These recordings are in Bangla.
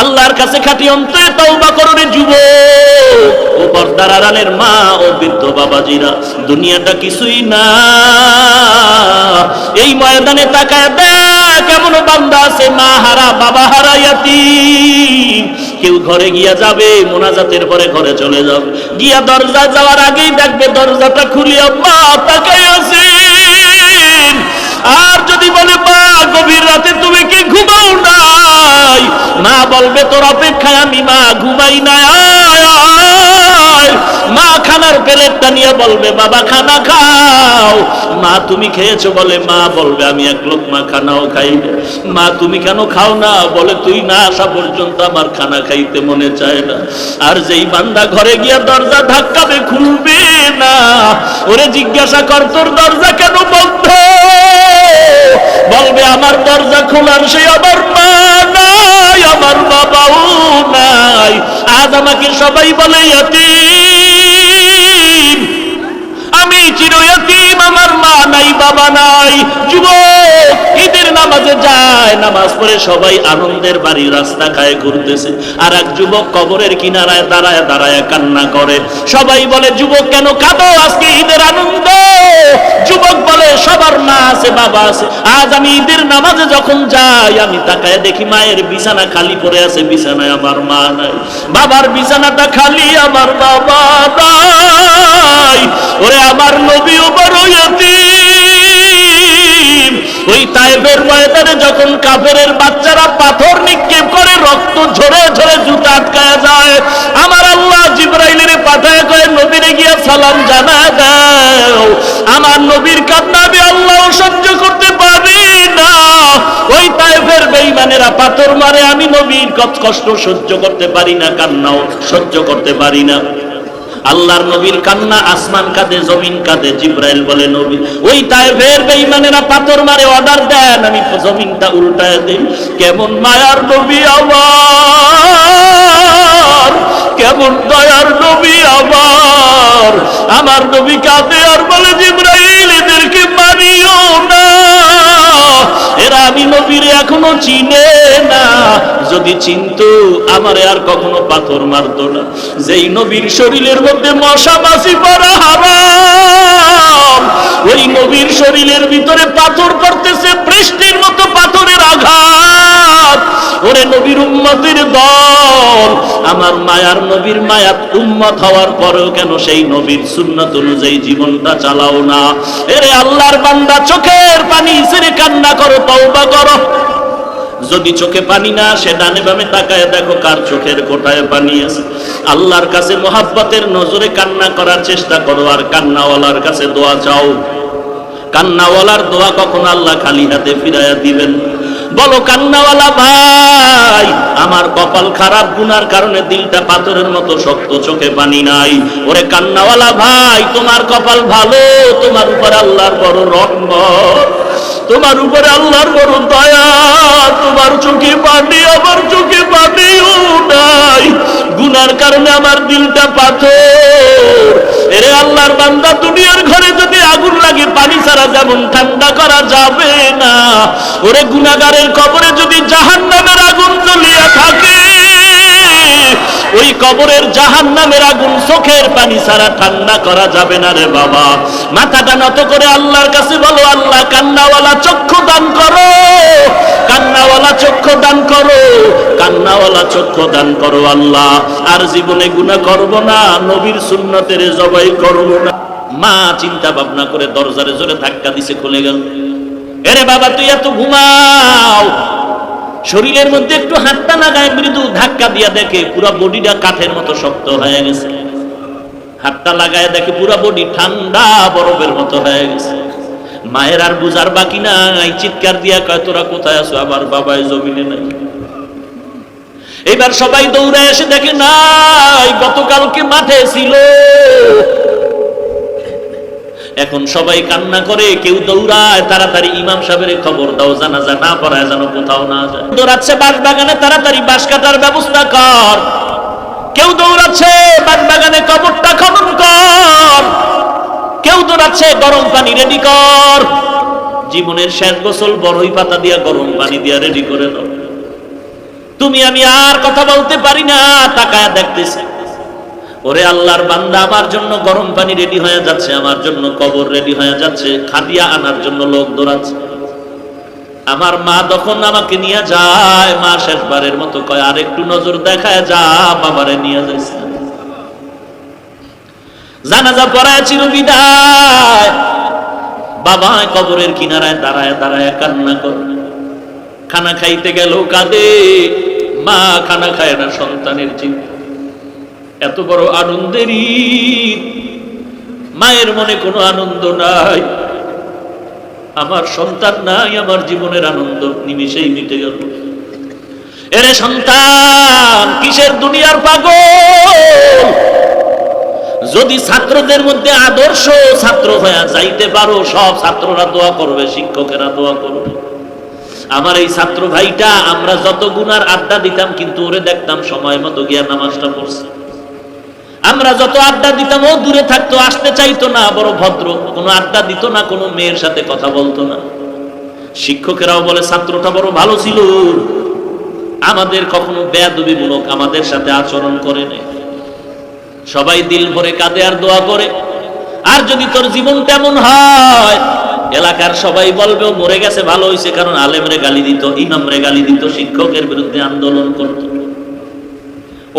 আল্লাহর কাছে খাটি অন্তরে তওবা করো রে যুব ও পর্দার আড়ালের মা ও বৃদ্ধ বাবাজিরা, দুনিয়াটা কিছুই না। এই ময়দানে তাকায় দেখ, কেমন বান্দা আছে মা হারা, বাবা হারা ইয়াতিম। কেউ ঘরে গিয়া যাবে, মোনাজাতের পরে ঘরে চলে যাবে। গিয়া দরজা যাওয়ার আগেই দেখবে দরজাটা খুলিয়া মা তাকায় আছেন। আর যদি বলে গভীর রাতে তুমি কি ঘুমাও নাই? মা বলবে, তোর অপেক্ষায় আমি মা ঘুমাই। মা খানার প্লেটটা নিয়ে বলবে, বাবা, খানা খাও। মা, তুমি খেয়েছো? বলে, মা বলবে, আমি এক লোক মা খানাও খাই মা, তুমি কেন খাও না? বলে, তুই না আসা পর্যন্ত আমার খানা খাইতে মনে চায় না। আর যেই বান্দা ঘরে গিয়া দরজা ধাক্কাবে, খুলবে না। ওরে জিজ্ঞাসা কর, তোর দরজা কেন বন্ধ? বলবে, আমার দরজা খোলার সে আমার মা নাই, আমার বাবাও নাই। আজ আমাকে সবাই বলে, ইয়াতিম, আমি চিরয়তীম আমার মা নাই, বাবা নাই। যুবক ঈদের নামাজে যায়, নামাজ পড়ে সবাই আনন্দের বাড়ি রাস্তা খায় ঘুরতেছে। আর এক যুবক কবরের কিনারায় দাঁড়ায় দাঁড়ায় কান্না করে। সবাই বলে, যুবক, কেন কাঁদো? আজকে ঈদের আনন্দ। যুবক বলে, সবার মা আছে, বাবা আছে। আজ আমি ঈদের নামাজে যখন যাই, আমি তাকায় দেখি মায়ের বিছানা খালি পড়ে আছে, বিছানায় আমার মা নাই। বাবার বিছানাটা খালি, আমার বাবা নাই। ওরে, আমার নবীও বড় ইয়াতীম। ওই তাইফের ময়দানে যখন কাফেরের বাচ্চারা পাথর নিক্ষেপ করে, রক্ত ঝরে ঝরে জুতা আটকায় যায়, আমার আল্লাহ জিব্রাইলের পাঠায় কয়ে, নবীরে গিয়া সালাম জানা দাও, আমার নবীর কান্না আমি আল্লাহ সহ্য করতে পারি না। ওই তাইফের বেঈমানেরা পাথর মারে, আমি নবীর কষ্ট সহ্য করতে পারি না, কান্নাও সহ্য করতে পারি না। আল্লাহর নবীর কান্না, আসমান কাঁদে, জমিন কাঁদে, জিব্রাইল বলে, নবী, ওই তাইফের বেঈমানেরা পাথর মারে, অর্ডার দেন, আমি জমিনটা উল্টায় দেই। কেমন মায়ার নবী আমার, কেমন দয়ার নবী আমার। আমার নবী কাঁদে আর বলে, জিব্রাইল, এদেরকে মারিও না। এরা আমি নবীর এখনও চিনে না। যদি চিনতো, আমারে আর কখনো পাথর মারত না। যেই নবীর শরীরের মধ্যে মশা মাছি পড়া হারাম, ওই নবীর শরীরের ভিতরে পাথর পড়তেছে, বৃষ্টির মতো পাথরের আঘাত। ওরে নবীর উম্মতের দল আমার মায়ার নবীর মায়াত উম্মত হওয়ার পরেও কেন সেই নবীর সুন্নত অনুযায়ী জীবনটা চালাও না? এরে আল্লাহর বান্দা, চোখের পানি ছেড়ে কান্না করো, তওবা করো। যদি চোখে পানি না আসে, ডানে বামে তাকায় দেখো কার চোখের কোটায় পানি আছে। আল্লাহর কাছে মোহাব্বতের নজরে কান্না করার চেষ্টা করো, আর কান্নাওয়ালার কাছে দোয়া চাও। কান্নাওয়ালার দোয়া কখন আল্লাহ খালি হাতে ফিরাইয়া দিবেন বলো, কান্নাওয়ালা ভাই, আমার কপাল খারাপ গুনার কারণে দিলটা পাথরের মতো শক্ত চোখে পানি নাই। ওরে কান্নাওয়ালা ভাই, তোমার কপাল ভালো, তোমার উপর আল্লাহর বড় রহমত। তোমার উপরে আল্লাহর বড় দয়া, তোমার চোখে পানি, আমার চোখে পানিও নাই। গুনার কারণে আমার দিলটা পাথর। এরে আল্লাহর বান্দা, দুনিয়ার ঘরে যদি আগুন লাগে, পানি ছাড়া যেমন ঠান্ডা করা যাবে না। ওরে গুনাগারের কবরে যদি জাহান নামের আগুন জ্বলিয়া থাকে ওই কবরের জাহান নামের আগুন চোখের পানি ছাড়া ঠান্ডা করা যাবে না রে বাবা। মাথাটা নত করে আল্লাহর কাছে বলো, আল্লাহ, কান্নাওয়ালা চক্ষু দান করো। কান্নাওয়ালা চক্ষু দান করো। কান্নাওয়ালা চক্ষু দান করো আল্লাহ। আর জীবনে গুনাহ করব না, নবীর সুন্নতের জবাই করব না। মা চিন্তা ভাবনা করে দরজারে জোরে ধাক্কা দিছে, খুলে গেল। এরে বাবা, তুই এত ঘুমাও। শরীরের মধ্যে একটু হাতটা লাগায় মৃদু ধাক্কা দিয়া দেখে পুরো বডিটা কাঠের মতো শক্ত হয়ে গেছে। হাতটা লাগায় দেখে পুরো বডি ঠান্ডা বরফের মতো হয়ে গেছে। মায়ের আর বুঝার বাকি নাই, চিৎকার দিয়া কয়, তোরা কোথায় আছো? আবার বাবাই জমিনে নাই। এবার সবাই দৌড়ে এসে দেখে, নাই, গতকালকে মাঠে ছিল। এখন সবাই কান্না করে, কেউ দৌড়ায়, তাড়াতাড়ি ইমাম সাহেবের খবর দাও, জানাজা না পড়ায় যেন কোথাও না যায়। দৌড়াচ্ছে বাঁশ বাগানে তাড়াতাড়ি বাঁশ কাটার ব্যবস্থা কর। কেউ দৌড়াচ্ছে বাঁশ বাগানে কবরটা খনন কর। কেউ দৌড়াচ্ছে গরম পানি রেডি কর। জীবনের শেষ গোসল বড়ই পাতা দিয়া, গরম পানি দিয়া রেডি করে দাও তুমি, আমি আর কথা বলতে পারি না, তাকায় দেখতেছি। ওরে আল্লাহর বান্দা, আমার জন্য গরম পানি রেডি হয়ে যাচ্ছে, আমার জন্য কবর রেডি হয়ে যাচ্ছে, খাদিয়া আনার জন্য লোক দৌড়াচ্ছে। আমার মা তখন আমাকে নিয়ে যায়, মা শেষবারের মতো কয়, আর একটু নজর দেখায় যা, বাবারে নিয়ে যাইছে জানাজা পড়ায় চির বিদায় বাবা কবরের কিনারায় দাঁড়ায় দাঁড়ায় কান্না করে। খানা খাইতে গেল কাঁদে, মা খানা খায় না সন্তানের চিন্তা। এত বড় আনন্দের মায়ের মনে কোনো আনন্দ নাই। আমার সন্তান নাই, আমার জীবনের আনন্দ নিমিশেই মিটে গেল। এরে সন্তান, কিসের দুনিয়ার পাগল? যদি ছাত্রদের মধ্যে আদর্শ ছাত্র হয়ে যাইতে পারো, সব ছাত্ররা দোয়া করবে, শিক্ষকেরা দোয়া করবে। আমার এই ছাত্র ভাইটা, আমরা যত গুনার আড্ডা দিতাম, কিন্তু ওরে দেখতাম সময় মতো গিয়া নামাজটা পড়ছে। আমরা যত আড্ডা দিতাম, ও দূরে থাকতো, আসতে চাইতো না, বড় ভদ্র। কোনো আড্ডা দিত না, কোনো মেয়ের সাথে কথা বলতো না। শিক্ষকেরাও বলে, ছাত্রটা বড় ভালো ছিল। আমাদের কখনো বেয়াদবিমূলক আমাদের সাথে আচরণ করে নেই সবাই দিল ভরে কাঁদে আর দোয়া করে। আর যদি তোর জীবন তেমন হয়, এলাকার সবাই বলবে মরে গেছে, ভালো হয়েছে কারণ আলেমরে গালি দিত, ইমামরে গালি দিত, শিক্ষকের বিরুদ্ধে আন্দোলন করত।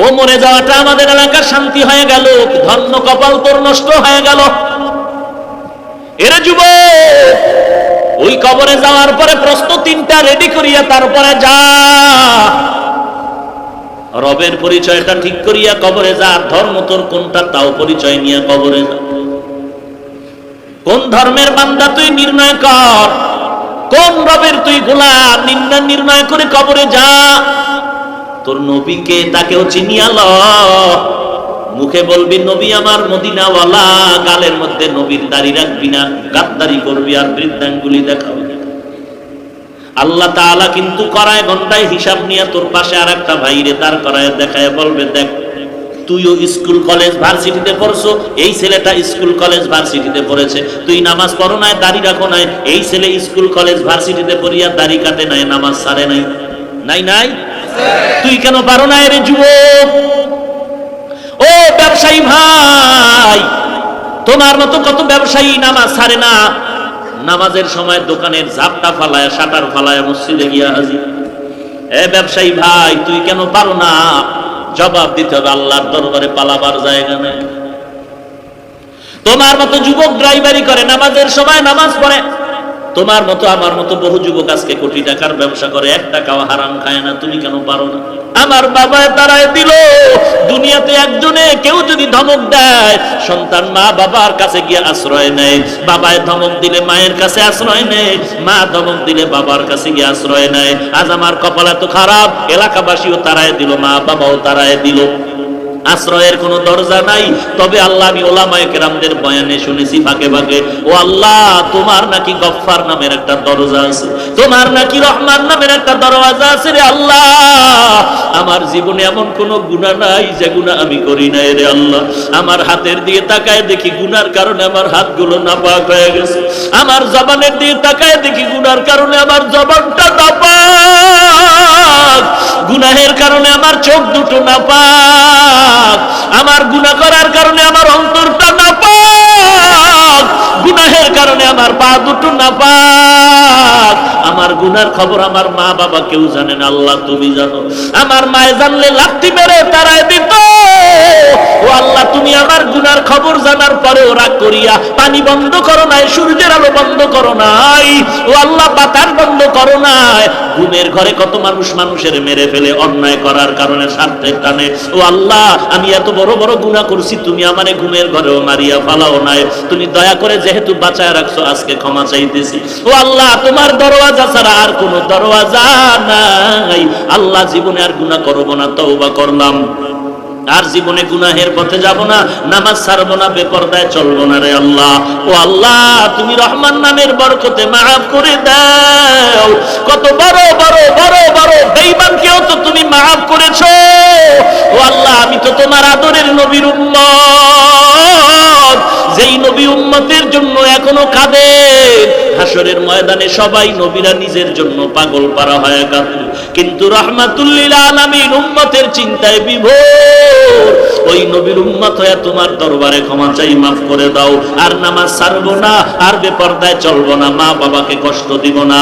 ও মরে যাওয়াটা আমাদের এলাকার শান্তি হয়ে গেল, ধর্ম কপাল তোর নষ্ট হয়ে গেল। এরে যুব ওই কবরে যাওয়ার পরে প্রশ্ন তিনটা রেডি করিয়া তারপরে যা। রবের পরিচয়টা ঠিক করিয়া কবরে যা ধর্ম তোর কোনটা তাও পরিচয় নিয়ে কবরে যা। কোন ধর্মের বান্দা তুই নির্ণয় কর, কোন রবের তুই নির্ণয় নির্ণয় করে কবরে যা। তোর নবীকে তাকেও চিনিয়া ল মুখে বলবি, নবী আমার মদিনাওয়ালা। গালের মধ্যে নবীর দাড়ি রাখবি না, গাদ্দারি করবি আর বৃদ্ধাঙ্গুলি দেখাবি আল্লাহ তাআলা কিন্তু করায় ঘন্টায় হিসাব নিয়ে তোর পাশে আর একটা ভাইরে দাঁড় করায় দেখায়, বলবে, দেখ, তুইও স্কুল, কলেজ, ভার্সিটিতে পড়ছো, এই ছেলেটা স্কুল, কলেজ, ভার্সিটিতে পড়েছে। তুই নামাজ পড়ো নাই, দাড়ি রাখো নাই, এই ছেলে স্কুল, কলেজ, ভার্সিটিতে পড়িয়া দাড়ি কাটে নাই, নামাজ সারে নাই। নাই নাই? তুই কেন পারো না রে যুবক? ও ব্যবসায়ী ভাই, তোমার মতো কত ব্যবসায়ী নামাজ ছাড়ে না। নামাজের সময় দোকানের ঝাপটা ফালায়, শাটার ফালায়, মসজিদে গিয়া হাজির। এ ব্যবসায়ী ভাই, তুই কেন পারো না? জবাব দিতে হবে, আল্লাহর দরবারে পালাবার জায়গা নেই। তোমার মতো যুবক ড্রাইভারি করে, নামাজের সময় নামাজ পড়ে। তোমার মতো, আমার মতো বহু যুবক আজকে কোটি টাকার ব্যবসা করে, এক টাকাও হারাম খায় না, তুমি কেন পারো না? আমার বাবা তারাই দিল, দুনিয়াতে একজনে কেউ যদি ধমক দেয়, সন্তান মা বাবার কাছে গিয়ে আশ্রয় নেয়, বাবায় ধমক দিলে মায়ের কাছে আশ্রয় নেয়, মা ধমক দিলে বাবার কাছে গিয়ে আশ্রয় নেয়, আজ আমার কপাল এত খারাপ, এলাকাবাসীও তারাই দিল, মা বাবাও তারাই দিল। আশ্রয়ের কোনো দরজা নাই। তবে আল্লাহ আমি ওলামায়ে কেরামদের বয়ানে শুনেছি ফাঁকে ফাঁকে, ও আল্লাহ, তোমার নাকি গফফার নামের একটা দরজা আছে। তোমার নাকি রহমান নামের একটা দরওয়াজা আছে রে আল্লাহ। আমার জীবনে এমন কোনো গুনাহ নাই যে গুনাহ আমি করি নাই রে আল্লাহ। আমার হাতের দিয়ে তাকায় দেখি গুনার কারণে আমার হাতগুলো নাপাক হয়ে গেছে। আমার জবানের দিয়ে তাকায় দেখি গুনার কারণে আমার জবানটা নাপাক। গুনাহের কারণে আমার চোখ দুটো নাপাক আমার গুনাহ করার কারণে আমার অন্তরটা নাপাক গুনাহের কারণে আমার পা দুটো নাপাক আমার গুনার খবর আমার মা বাবা কেউ জানে না আল্লাহ তুমি জানো। আমার মায়ে জানলে লাঠি মেরে তারাই দিত। ও আল্লাহ, তুমি আমার গুনার খবর জানার পরেও রাগ করিয়া পানি বন্ধ করো নাই, সূর্যের আলো বন্ধ করো নাই। ও আল্লাহ পাতার বন্ধ করো নাই। ঘুমের ঘরে কত মানুষ মানুষের মেরে ফেলে, অন্যায় করার কারণে স্বার্থের টানে। ও আল্লাহ, আমি এত বড় বড় গুণা করছি, তুমি আমারে ঘুমের ঘরেও মারিয়া ফালাও নাই। তুমি দয়া করে যেহেতু বাঁচায় রাখছো, আজকে ক্ষমা চাইতেছি। ও আল্লাহ, তোমার দরওয়াজা ছাড়া আর কোনো দরওয়াজা নাই। আল্লাহ জীবনে আর গুণা করব না, তওবা করলাম। আর জীবনে গুনাহের পথে যাব না, নামাজ ছাড়বো না, বেপরদায় চলবো না রে আল্লাহ। ও আল্লাহ, তুমি রহমান নামের বরকতে মাফ করে দাও। কত বড় বড় বড় বড় বেঈমানকেও তো তুমি মাফ করেছ। ও আল্লাহ, আমি তো তোমার আদরের নবীর উম্মত। যেই নবী উম্মতের জন্য এখনও কাঁদে হাসর হাসরের ময়দানে সবাই নবীরা নিজের জন্য পাগল পারা হয় কাঁদবে কিন্তু রহমাতুল্লিল আলামিন উম্মতের চিন্তায় বিভোর। ওই নবীর উম্মত হয়ে তোমার দরবারে ক্ষমা চাই, মাফ করে দাও। আর নামাজ ছাড়বো না, আর বেপর্দায় চলবো না, মা বাবাকে কষ্ট দিব না।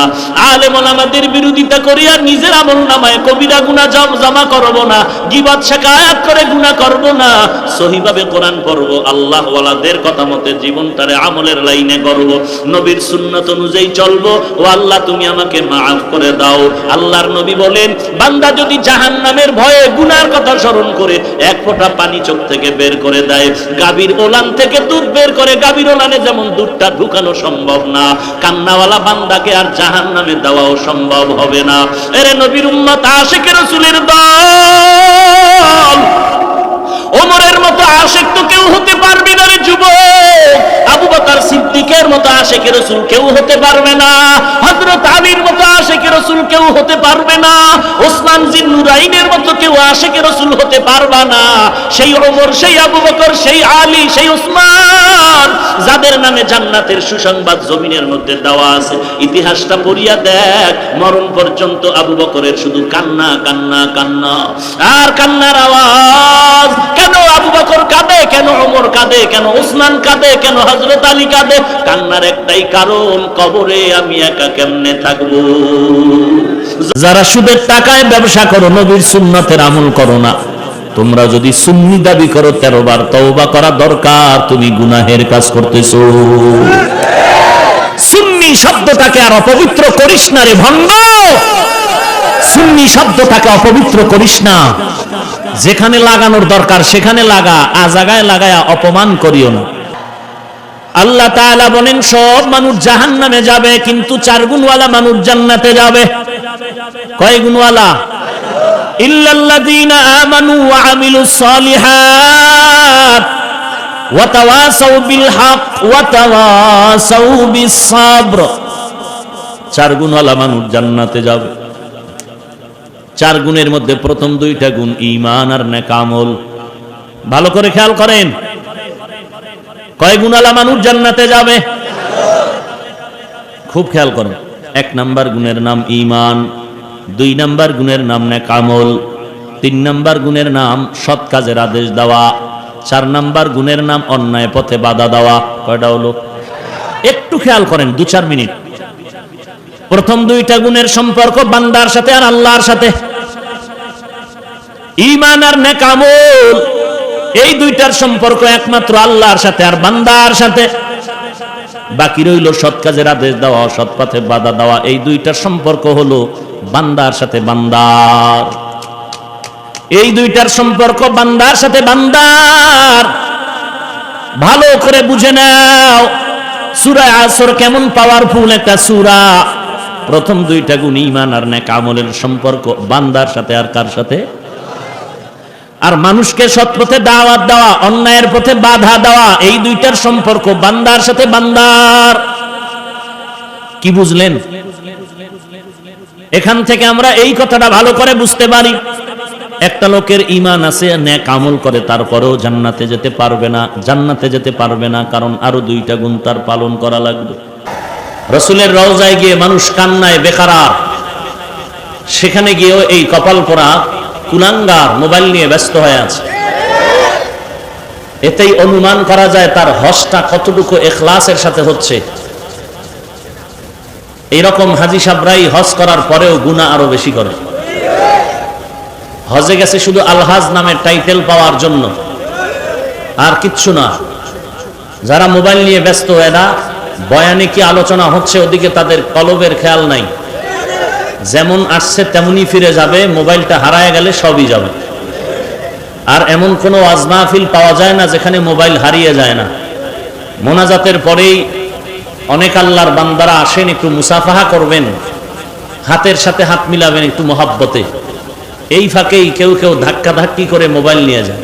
আলেমন আমাদের বিরোধিতা করিয়া নিজের আমল নামায় কবিরা গুণা জম জমা করব না গিবাদ শেখায়াত করে গুণা করব না। সহিভাবে কোরআন পড়ব আল্লাহ ওয়ালাদের কথা মতে জীবন জীবনটারে আমলের লাইনে করব নবীর সুন্নত অনুযায়ী চলবো। ও আল্লাহ, তুমি আমাকে মাফ করে দাও। আল্লাহর নবী বলেন, বান্দা যদি জাহান নামের ভয়ে গুনার কথা স্মরণ করে, এক ফোঁটা পানি চোখ থেকে বের করে দেয়। গাভীর ওলান থেকে দুধ বের করে, গাভীর ওলানে যেমন দুধটা ঢুকানো সম্ভব না, কান্নাওয়ালা বান্দাকে আর জাহান নামে দেওয়াও সম্ভব হবে না। এরে নবীর উম্মত আশেখ রসুলের দল ওমরের মতো আশেক তো কেউ হতে পারবে না রে যুবক। আবু বকর সিদ্দিকের মতো আশেক রসুল কেউ হতে পারবে না। হযরত আলীর মতো আশেক রসুল কেউ হতে পারবে না। ওসমান জিন নুরাইনের মতো কেউ আশেক রসুল হতে পারবে না। সেই ওমর, সেই আবু বকর, সেই আলী, সেই ওসমান, যাদের নামে জান্নাতের সুসংবাদ জমিনের মধ্যে দেওয়া আছে। ইতিহাসটা পড়িয়া দেখ, মরণ পর্যন্ত আবু বকরের শুধু কান্না কান্না কান্না। আর কান্নার আওয়াজ কেন আবু বকর কাঁদে? কেন ওমর কাঁদে? কেন ওসমান কাঁদে? কেন হযরত আলী কাঁদে? কান্নার একটাই কারণ, কবরে আমি একা কেমনে থাকব? যারা সুদের টাকায় ব্যবসা করো, নবীর সুন্নতের আমল করো না। তোমরা যদি সুন্নি দাবি করো, তেরো বার তওবা করা দরকার। তুমি গুনাহের কাজ করতেছো। সুন্নি শব্দটাকে আর অপবিত্র করিস না রে ভণ্ড। সুন্নি শব্দটাকে অপবিত্র করিস না। যেখানে লাগানোর দরকার, সেখানে লাগা, আ জায়গায় লাগায়া অপমান করিও না। আল্লাহ তাআলা বলেন, সব মানুষ জাহান্নামে যাবে, কিন্তু চার গুণওয়ালা মানুষ জান্নাতে যাবে। কয় গুণওয়ালা? ইল্লাল্লাযীনা আমানু ওয়া আমিলুস সালিহাত ওয়া তাওয়াসাউ বিল হক ওয়া তাওয়াসাউ বিস সাবর চার গুণওয়ালা মানুষ জান্নাতে যাবে। চার গুণের মধ্যে প্রথম দুইটা গুণ ইমান আর নেকামল। ভালো করে খেয়াল করেন। কয় গুণালা মানুষ জান্নাতে যাবে? খুব খেয়াল করেন। এক নাম্বার গুণের নাম ইমান দুই নাম্বার গুণের নাম নেকামল, তিন নাম্বার গুণের নাম সৎ কাজের আদেশ দেওয়া, চার নাম্বার গুণের নাম অন্যায় পথে বাধা দেওয়া। কয়টা হলো? একটু খেয়াল করেন দু চার মিনিট। প্রথম দুইটা গুণের সম্পর্ক বান্দার সাথে আর আল্লাহর সাথে। ইমান আর নেকামল এই দুইটার সম্পর্ক একমাত্র আল্লাহর সাথে আর বান্দার সাথে। বাকি রইল সৎ কাজের আদেশ দেওয়া, সৎ পথে বাধা দেওয়া, এই দুইটার সম্পর্ক হলো বান্দার সাথে বান্দার। এই দুইটার সম্পর্ক বান্দার সাথে বান্দার। ভালো করে বুঝে নাও, সূরা আসর কেমন পাওয়ারফুল একটা সূরা। প্রথম দুইটা গুণ ঈমান আর নেক আমলের সম্পর্ক, বান্দার সাথে আর কার সাথে? আর মানুষকে সৎ পথে দাওয়াত দেওয়া, অন্যায়ের পথে বাধা দেওয়া, এই দুইটার সম্পর্ক, বান্দার সাথে বান্দার। কি বুঝলেন? এখান থেকে আমরা এই কথাটা ভালো করে বুঝতে পারি। একটা লোকের ইমান আছে ন্যাক আমল করে, তারপরেও জান্নাতে যেতে পারবে না, জান্নাতে যেতে পারবে না, কারণ আরও দুইটা গুণ তার পালন করা লাগবে। রসুলের রওজায় গিয়ে মানুষ কান্নায় বেকারার। সেখানে গিয়েও এই কপাল পরা কুলাঙ্গার মোবাইল নিয়ে ব্যস্ত হয়ে আছে। এতেই অনুমান করা যায় তার হজটা কতটুকু এখলাসের সাথে হচ্ছে। এইরকম হাজি সাবরাই হজ করার পরেও গুণা আরও বেশি করে। হজে গেছে শুধু আলহাজ নামের টাইটেল পাওয়ার জন্য। আর কিচ্ছু না। যারা মোবাইল নিয়ে ব্যস্ত হয় না বয়ানে কি আলোচনা হচ্ছে ওদিকে তাদের কলবের খেয়াল নাই। যেমন আসছে তেমনি ফিরে যাবে, মোবাইলটা হারায় গেলে সবই যাবে। আর এমন কোনো ওয়াজ মাহফিল পাওয়া যায় না যেখানে মোবাইল হারিয়ে যায় না। মোনাজাতের পরেই অনেক আল্লাহর বান্দারা আসেন, একটু মুসাফাহা করবেন, হাতের সাথে হাত মিলাবেন একটু মহাব্বতে। এই ফাঁকেই কেউ কেউ ধাক্কা ধাক্কি করে মোবাইল নিয়ে যায়।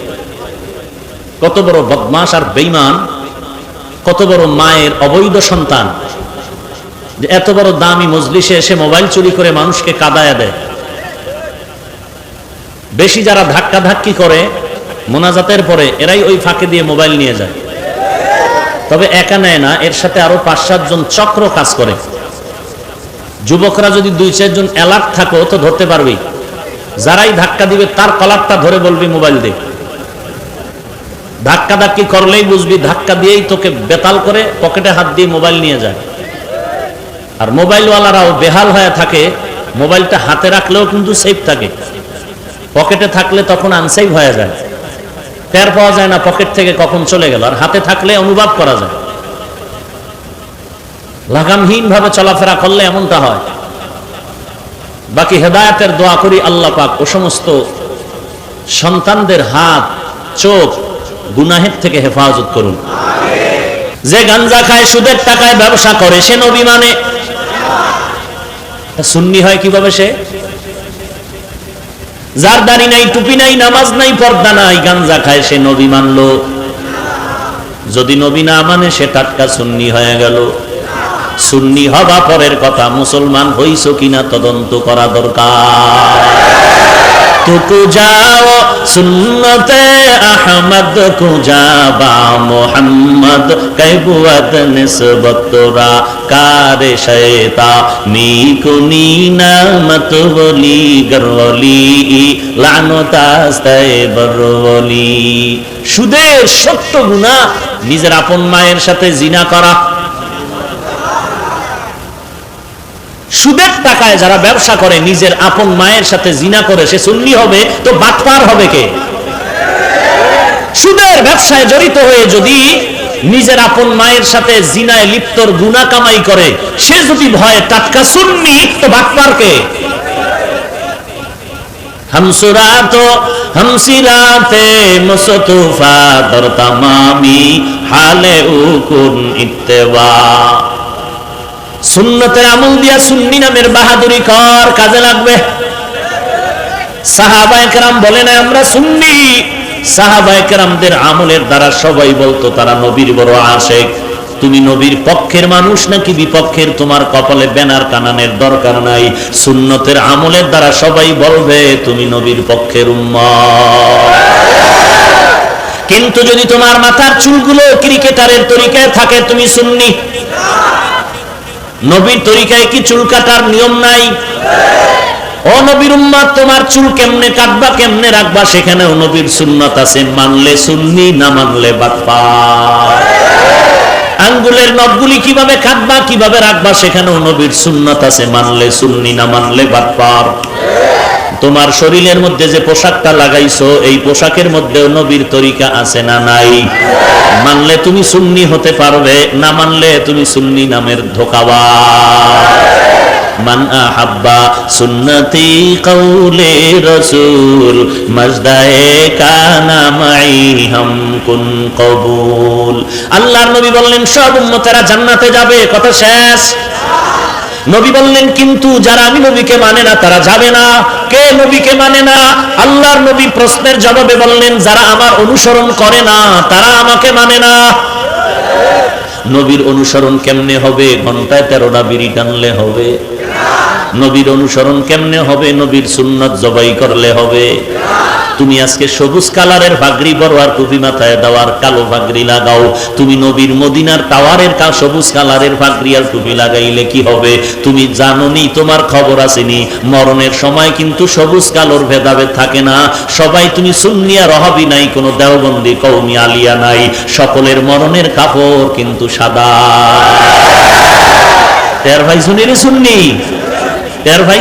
কত বড় বদমাস আর বেইমান কত বড় মায়ের অবৈধ সন্তান যে এত বড় দামি মজলিসে এসে মোবাইল চুরি করে মানুষকে কাদায় দেয়। বেশি যারা ধাক্কা ধাক্কি করে, মোনাজাতের পরে এরাই ওই ফাঁকে দিয়ে মোবাইল নিয়ে যায়। তবে একা নেয় না, এর সাথে আরও পাঁচ সাতজন চক্র কাজ করে। যুবকরা যদি দুই চারজন অ্যালার্ট থাকো, তো ধরতে পারবি যারাই ধাক্কা দিবে, তার কলারটা ধরে বলবি মোবাইল দে ধাক্কা ধাক্কি করলেই বুঝবি, ধাক্কা দিয়েই তোকে বেতাল করে পকেটে হাত দিয়ে মোবাইল নিয়ে যায়। আর মোবাইলওয়ালারাও বেহাল হয়ে থাকে, মোবাইলটা হাতে রাখলেও কিন্তু সেফ থাকে। পকেটে থাকলে তখন আনসেফ হয়ে যায়। টের পাওয়া যায় না পকেট থেকে কখন চলে গেল, আর হাতে থাকলে অনুভব করা যায়। লাগামহীন ভাবে চলাফেরা করলে এমনটা হয়। বাকি হেদায়তের দোয়া করি আল্লাহ পাক ও সমস্ত সন্তানদের হাত, চোখ গুনাহের থেকে হেফাজত করুন। যে গাঞ্জা খায়, সুদের টাকায় ব্যবসা করে, সে নবী মানে। সুন্নি হয় কীভাবে সে? যার দাড়ি নাই, টুপি নাই, নামাজ নাই, পর্দা নাই, গাঞ্জা খায়, সে নবী মানলো। যদি নবী না মানে সে টাটকা সুন্নি হয়ে গেল। সুন্নি হবা পরের কথা, মুসলমান হইছ কিনা তদন্ত করা দরকার। তুকু যাও, সুন্নতে আহমদ কুজাবা মোহাম্মদ, কৈবুয়াত নিসবতরা কারে শয়তা মি কুনি নামত বলি গরলি লানতাস্তায় বরলি সুদের সত্য গুণা নিজের আপন মায়ের সাথে জিনা করা সুদের টাকায় যারা ব্যবসা করে, নিজের আপন মায়ের সাথে জিনা করে, সে সুন্নি হবে, তো বাতপার হবে কে? সুদের ব্যবসায় জড়িত হয়ে যদি নিজের আপন মায়ের সাথে জিনায় লিপ্তর গুনা কামাই করে, সে যদি ভয়ে টাটকা সুন্নি, তো বাতপার কে? হামসুরা হালে ইত্তেবা সুন্নতের আমল দিয়া সুন্নি নামের বাহাদুরি কর কাজে লাগবে? সাহাবায়ে কেরাম বলে না আমরা সুন্নি। সাহাবায়ে কেরামদের আমলের দ্বারা সবাই বলতো, তারা নবীর বড় আশেক। তুমি নবীর পক্ষের মানুষ নাকি বিপক্ষের? তোমার কপালে ব্যানার কানানের দরকার নাই। সুন্নতের আমলের দ্বারা সবাই বলবে, তুমি নবীর পক্ষের উম্মত। কিন্তু যদি তোমার মাথার চুলগুলো ক্রিকেটারের তরিকায় থাকে, তুমি সুন্নি। নবীর তরিকায় কি চুল কাটার নিয়ম নাই? ও নবীর উম্মা তোমার চুল কেমনে কাটবা, কেমনে রাখবা, সেখানেও নবীর সুন্নত আছে, মানলে সুন্নি না মানলে বাপ্পা। আঙ্গুলের নখগুলি কীভাবে কাটবা, কীভাবে রাখবা, সেখানেও নবীর সুন্নত আছে, মানলে সুন্নি না মানলে বাপ্পার। তোমার শরীরের মধ্যে যে পোশাকটা লাগাইছো, এই পোশাকের মধ্যেও নবীর তরিকা আছে না নাই? মানলে তুমি সুন্নি হতে পারবে, না মানলে তুমি সুন্নি নামের ধোকাবা আল্লাহর নবী বললেন, সব উম্মতেরা জান্নাতে যাবে, কথা শেষ। নবী বললেন, কিন্তু যারা আমি নবীকে মানে না, তারা যাবে না। কে নবীকে মানে না? আল্লাহর নবী প্রশ্নের জবাবে বললেন, যারা আমার অনুসরণ করে না, তারা আমাকে মানে না। নবীর অনুসরণ কেমনে হবে? ঘন্টায় তেরোটা বিড়ি টানলে হবে। নবীর অনুসরণ কেমনে হবে? নবীর সুন্নত জবাই করলে হবে। তুমি আজকে সবুজ কালারের ভাগরি বড় টুপি মাথায় দেওয়ার কালো ভাগরি লাগাও। তুমি নবীর মদিনার টাওয়ারের কা সবুজ কালারের ভাগরি আর টুপি লাগাইলে কি হবে? তুমি জানোনি, তোমার খবর আসেনি। মরণের সময় কিন্তু সবুজ কালোর ভেদাভেদ থাকে না। সবাই তুমি সুন্নিয়া রহাবি নাই, কোনো দেওবন্দি কৌমি আলিয়া নাই। সকলের মরণের কাপড় কিন্তু সাদা। তের ভাই শুনিনি শুননি তের ভাই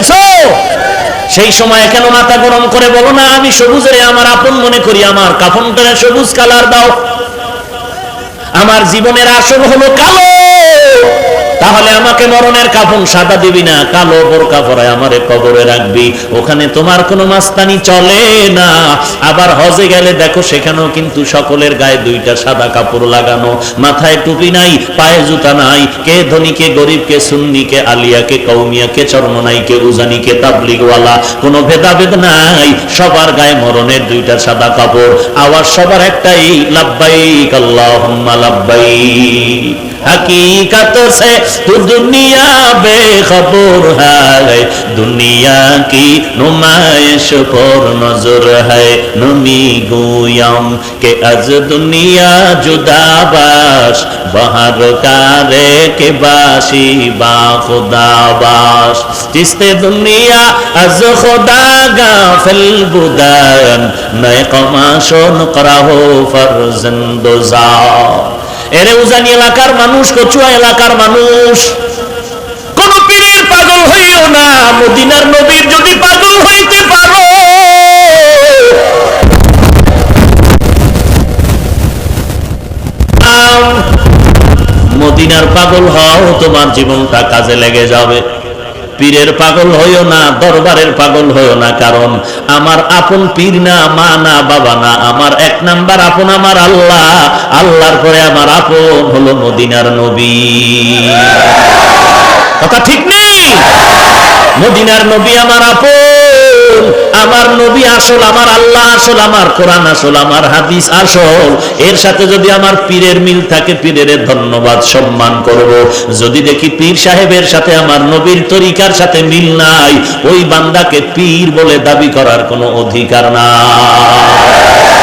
সেই সময় কেন মাথা গরম করে বলো না, আমি সবুজের আমার আপন মনে করি, আমার কাফনটা সবুজ কালার দাও। আমার জীবনের আসল হলো কালো। তাহলে আমাকে মরণের কাফন সাদা দিবি না, কালো বোরকা পরায় আমারে কবরে রাখবি। ওখানে তোমার কোনো মাস্তানি চলে না। আবার হজে গেলে দেখো সেখানেও কিন্তু সকলের গায়ে দুইটা সাদা কাপড় লাগানো। মাথায় টুপি নাই, পায়ে জুতা নাই, কে ধনী, কে গরিব, কে সুন্নি, কে আলিয়া, কে কৌমিয়া কে চর্মনাই কে উজানি, কে তাবলিগওয়ালা, কোনো ভেদাভেদ নাই। সবার গায়ে মরণের দুইটা সাদা কাপড়। আওয়াজ সবার একটাই, লাব্বাইক আল্লাহুম্মা লাব্বাইক। हकीकत से तू दुनिया बेखबर है दुनिया की नुमाइश पर नजर है नमी गोयम के अज दुनिया जुदाबाश বাহার কারে কে বাসি বা খুদাবাস। জিসতে দুনিয়া আজ খুদা গাফিল বুদান নয় কমাশন করা হো ফরজন্দ এরে উজানি এলাকার মানুষ, কচুয়া এলাকার মানুষ। কোন পীরের পাগল হইও না, মদিনার নবীর যদি পাগল হইতে পারো। মদিনার পাগল হও, তোমার জীবনটা কাজে লেগে যাবে। পীরের পাগল হইও না, দরবারের পাগল হইও না, কারণ আমার আপন পীর না, মা না, বাবা না, আমার এক নাম্বার আপন আমার আল্লাহ, আল্লাহর পরে আমার আপন হলো মদিনার নবী। কথা ঠিক নেই? মদিনার নবী আমার আপন। আমার নবী আসল, আমার আল্লাহ আসল, আমার কোরআন আসল, আমার হাদিস আসল। এর সাথে যদি আমার পীরের মিল থাকে, পীরের ধন্যবাদ, সম্মান করব। যদি দেখি পীর সাহেবের সাথে, আমার নবীর তরিকার সাথে মিল নাই, ওই বান্দাকে পীর বলে দাবি করার কোনো অধিকার নাই।